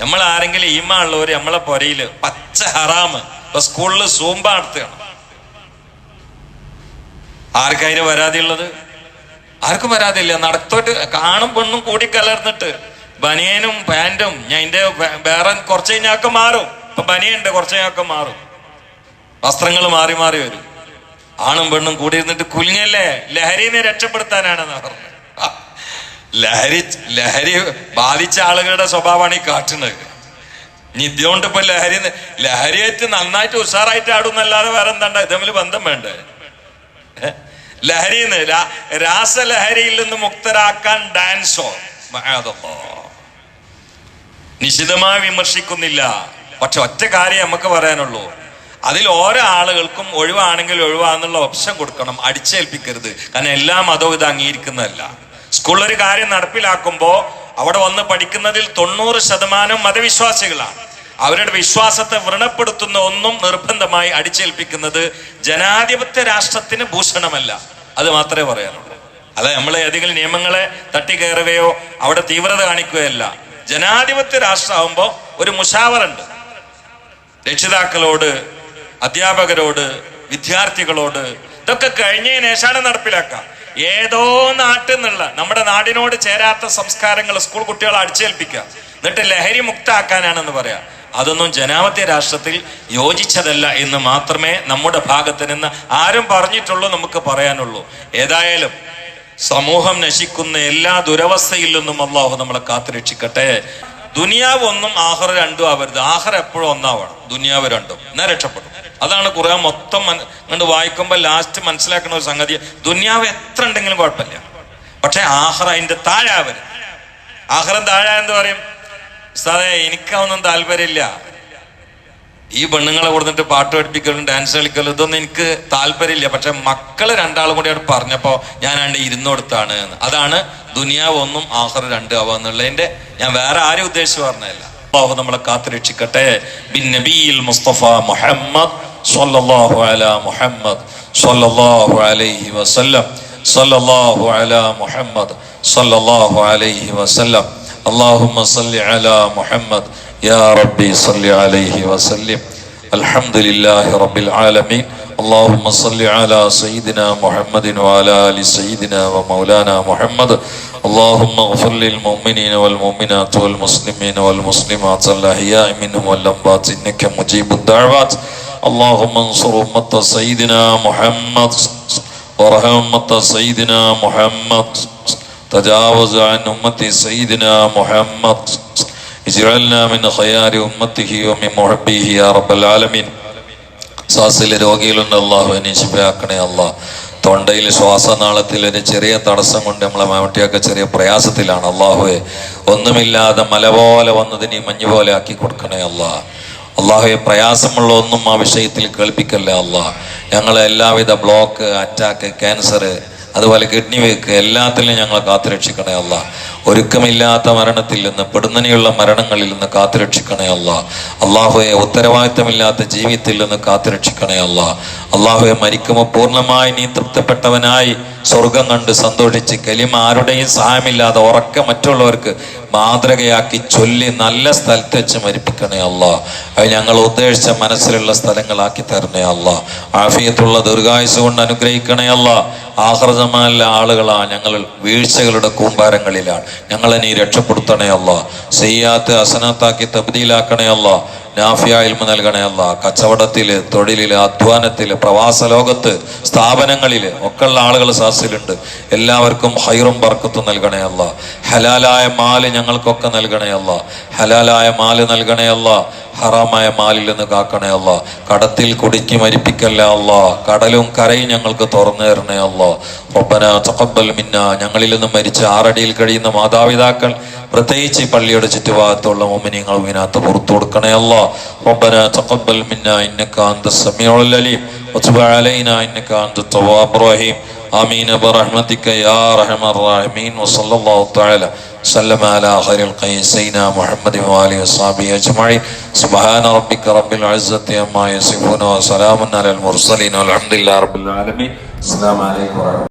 നമ്മൾ ആരെങ്കിലും ഈമ ഉള്ളവര് നമ്മളെ പൊരയിൽ പച്ച ഹറാമ് ഇപ്പൊ സ്കൂളിൽ സൂമ്പ നടത്തുകയാണ്. ആർക്കതിന് പരാതിയുള്ളത് ആർക്കും പരാതിയില്ല നടത്തോട്ട് കാണും പെണ്ണും കൂടി കലർന്നിട്ട് ബനിയനും പാന്റും ഞാൻ എന്റെ വേറെ കുറച്ച് കഴിഞ്ഞാൽ മാറും. ഇപ്പൊ ബനിയുണ്ട് കുറച്ച് കഴിഞ്ഞാൽ മാറും. വസ്ത്രങ്ങൾ മാറി മാറി വരും. ആണും പെണ്ണും കൂടി ഇരുന്നിട്ട് കുലുങ്ങല്ലേ ലഹരിനെ രക്ഷപ്പെടുത്താനാണെന്ന് പറഞ്ഞത് ആ, ലഹരി ലഹരി ബാധിച്ച ആളുകളുടെ സ്വഭാവമാണ് ഈ കാട്ടുന്നത് ഇതുകൊണ്ട് ഇപ്പൊ ലഹരി ലഹരിയായിട്ട് നന്നായിട്ട് ഉഷാറായിട്ട് ആടും എന്നല്ലാതെ വേറെ എന്താണ്ട? ഇതമ്മിൽ ബന്ധം വേണ്ട? ലഹരി രാസലഹരിയിൽ നിന്ന് മുക്തരാക്കാൻ ഡാൻസോ. നിശിതമായി വിമർശിക്കുന്നില്ല. പക്ഷെ ഒറ്റ കാര്യം നമുക്ക് പറയാനുള്ളൂ. അതിൽ ഓരോ ആളുകൾക്കും ഒഴിവാണെങ്കിൽ ഒഴിവാന്നുള്ള ഓപ്ഷൻ കൊടുക്കണം. അടിച്ചേൽപ്പിക്കരുത്. കാരണം എല്ലാ മതവും ഇത് അംഗീകരിക്കുന്നതല്ല. സ്കൂളിൽ ഒരു കാര്യം നടപ്പിലാക്കുമ്പോൾ അവിടെ വന്ന് പഠിക്കുന്നതിൽ തൊണ്ണൂറ് ശതമാനം മതവിശ്വാസികളാണ്. അവരുടെ വിശ്വാസത്തെ വ്രണപ്പെടുത്തുന്ന ഒന്നും നിർബന്ധമായി അടിച്ചേൽപ്പിക്കുന്നത് ജനാധിപത്യ രാഷ്ട്രത്തിന് ഭൂഷണമല്ല. അത് മാത്രമേ പറയാനുള്ളൂ. അല്ല നമ്മൾ ഏതെങ്കിലും നിയമങ്ങളെ തട്ടിക്കയറുകയോ അവിടെ തീവ്രത കാണിക്കുകയല്ല. ജനാധിപത്യ രാഷ്ട്രമാകുമ്പോൾ ഒരു മുഷാവറുണ്ട്. രക്ഷിതാക്കളോട് അധ്യാപകരോട് വിദ്യാർത്ഥികളോട് ഇതൊക്കെ കഴിഞ്ഞതിനേശാണ് നടപ്പിലാക്കാം ഏതോ നാട്ടിൽ നിന്നുള്ള നമ്മുടെ നാടിനോട് ചേരാത്ത സംസ്കാരങ്ങൾ സ്കൂൾ കുട്ടികളെ അടിച്ചേൽപ്പിക്കുക. എന്നിട്ട് ലഹരി മുക്താക്കാനാണെന്ന് പറയാ. അതൊന്നും ജനാധിപത്യ രാഷ്ട്രത്തിൽ യോജിച്ചതല്ല എന്ന് മാത്രമേ നമ്മുടെ ഭാഗത്ത് നിന്ന് ആരും പറഞ്ഞിട്ടുള്ളൂ നമുക്ക് പറയാനുള്ളൂ. ഏതായാലും സമൂഹം നശിക്കുന്ന എല്ലാ ദുരവസ്ഥയിൽ നിന്നും അള്ളാഹു നമ്മളെ കാത്തുരക്ഷിക്കട്ടെ. ദുനിയാവ് ഒന്നും ആഹർ രണ്ടും ആവരുത്. ആഹർ എപ്പോഴും ഒന്നാവണം. ദുനിയാവ് രണ്ടും. എന്നാ രക്ഷപ്പെടും. അതാണ് ഖുർആൻ മൊത്തം കണ്ട് വായിക്കുമ്പോൾ ലാസ്റ്റ് മനസ്സിലാക്കുന്ന ഒരു സംഗതി. ദുനിയാവ് എത്ര ഉണ്ടെങ്കിലും കുഴപ്പമില്ല. പക്ഷെ ആഹർ അതിന്റെ താഴാവരുത് ആഹ്റം താഴെ എന്ന് പറയും സാറേ എനിക്കൊന്നും താല്പര്യമില്ല. ഈ പെണ്ണുങ്ങളെ കൊടുത്തിട്ട് പാട്ട് പഠിപ്പിക്കലും ഡാൻസ് കളിക്കലും ഇതൊന്നും എനിക്ക് താല്പര്യമില്ല പക്ഷെ മക്കള് രണ്ടാളും കൂടി അവിടെ പറഞ്ഞപ്പോ ഞാൻ അണ്ട് ഇരുന്നോടുത്താണ് എന്ന് അതാണ് ദുനിയാവ് ഒന്നും ആഹർ രണ്ട് ആവുക എന്നുള്ളതിന്റെ ഞാൻ വേറെ ആരും ഉദ്ദേശിച്ച് പറഞ്ഞതല്ല അള്ളാഹു നമ്മളെ കാത്തുരക്ഷിക്കട്ടെ ബിൻ നബിയിൽ മുസ്തഫ മുഹമ്മദ് സ്വല്ലല്ലാഹു അലാ മുഹമ്മദ് സ്വല്ലല്ലാഹു അലൈഹി വസല്ലം സ്വല്ലല്ലാഹു അലാ മുഹമ്മദ് സ്വല്ലല്ലാഹു അലൈഹി വസല്ലം اللهم صل على محمد يا ربي صل عليه وسلم الحمد لله رب العالمين اللهم صل على سيدنا محمد وعلى ال سيدنا ومولانا محمد اللهم اغفر للمؤمنين والمؤمنات والمسلمين والمسلمات الاحياء منهم والاموات انك مجيب الدعوات اللهم انصر امه سيدنا محمد وارحم امه سيدنا محمد تجاوز عن أمة سيدنا محمد اجعلنا من خيار أمته ومن محبيه يا رب العالمين ശ്വാസിലെ രോഗികളുണ്ട് അള്ളാഹു എന്നെ ശിഫയാക്കണേ അള്ളാഹ് തൊണ്ടയിൽ ശ്വാസനാളത്തിൽ ഒരു ചെറിയ തടസ്സം കൊണ്ട് നമ്മളെ മാമട്ടിയൊക്കെ ചെറിയ പ്രയാസത്തിലാണ് അള്ളാഹുവെ ഒന്നുമില്ലാതെ മല പോലെ വന്നതിന് മഞ്ഞ് പോലെ ആക്കി കൊടുക്കണേ അള്ളാഹ് അള്ളാഹുയെ പ്രയാസമുള്ള ഒന്നും ആ വിഷയത്തിൽ കേൾപ്പിക്കല്ലേ അള്ളാഹ് ഞങ്ങളെ എല്ലാവിധ ബ്ലോക്ക് അറ്റാക്ക് ക്യാൻസർ അതുപോലെ കിഡ്നി വേക്ക് എല്ലാത്തിലും ഞങ്ങളെ കാത്തുരക്ഷിക്കണേ അല്ല. ഒരുക്കമില്ലാത്ത മരണത്തിൽ നിന്ന് പെടുന്നനെയുള്ള മരണങ്ങളിൽ നിന്ന് കാത്തുരക്ഷിക്കണേ അല്ല. അള്ളാഹുയെ ഉത്തരവാദിത്തമില്ലാത്ത ജീവിതത്തിൽ നിന്ന് കാത്തുരക്ഷിക്കണേ അല്ല. അള്ളാഹുയെ മരിക്കുമ്പോൾ പൂർണമായി നീ തൃപ്തപ്പെട്ടവനായി സ്വർഗം കണ്ട് സന്തോഷിച്ച് കലിമ ആരുടെയും സഹായമില്ലാതെ ഉറക്ക മറ്റുള്ളവർക്ക് മാതൃകയാക്കി ചൊല്ലി നല്ല സ്ഥലത്ത് വെച്ച് മരിപ്പിക്കണേ അല്ല അത് ഞങ്ങൾ ഉദ്ദേശിച്ച മനസ്സിലുള്ള സ്ഥലങ്ങളാക്കി തരണേ അല്ല ആഫിയത്തുള്ള ദീർഘായുസ് കൊണ്ട് അനുഗ്രഹിക്കണേ അല്ല ആഹൃതമായ ആളുകളാ ഞങ്ങൾ വീഴ്ചകളുടെ കൂമ്പാരങ്ങളിലാണ്. ഞങ്ങളെ നീ രക്ഷപ്പെടുത്തണേ അല്ല ചെയ്യാത്ത അസനത്താക്കി തബ്ദീലാക്കണേ അല്ല നാഫിയ ഇൽമ നൽകണേ അല്ല കച്ചവടത്തിൽ തൊഴിലിൽ അധ്വാനത്തിൽ പ്രവാസ ലോകത്ത് സ്ഥാപനങ്ങളിൽ ഒക്കെയുള്ള ആളുകൾ സാസിലുണ്ട്. എല്ലാവർക്കും ഹൈറും ബർക്കത്തും നൽകണേ അല്ല ഹലാലായ മാൽ ഞങ്ങൾക്കൊക്കെ നൽകണേ അല്ല ഹലാലായ മാൽ നൽകണേ അല്ല ഹറാമായ മാലിൽ നിന്ന് കാക്കണേ അല്ല. കടത്തിൽ കുടുക്കി മരിപ്പിക്കല്ലേ അല്ല. കടലും കരയും ഞങ്ങൾക്ക് തുറന്നു തരണേ അല്ല. ഒപ്പന തഖബ്ബൽ മിന്ന. ഞങ്ങളിൽ നിന്ന് മരിച്ച ആറടിയിൽ കഴിയുന്ന മാതാപിതാക്കൾ പ്രത്യേകിച്ച് പള്ളിയുടെ ചുറ്റുഭാഗത്തുള്ള മോമിനിയങ്ങൾ ഇതിനകത്ത് പുറത്തു കൊടുക്കണേ അല്ല. ഒപ്പന തഖബ്ബൽ മിന്ന. ഇന്നക അന്ത സമീഉൽ അലീം. വതുബ് അലൈനാ. ഇന്നക അന്ത തവ്വാബുർ ആമീൻ. ബറഹ്മതിക യാ റഹ്മർ റഹീം വസല്ലല്ലാഹു തആല. سلم على خير القيس سيدنا محمد واله وصحبه اجمعين سبحان ربك رب العزه عما يصفون وسلام على المرسلين والحمد لله رب العالمين السلام عليكم ورحمه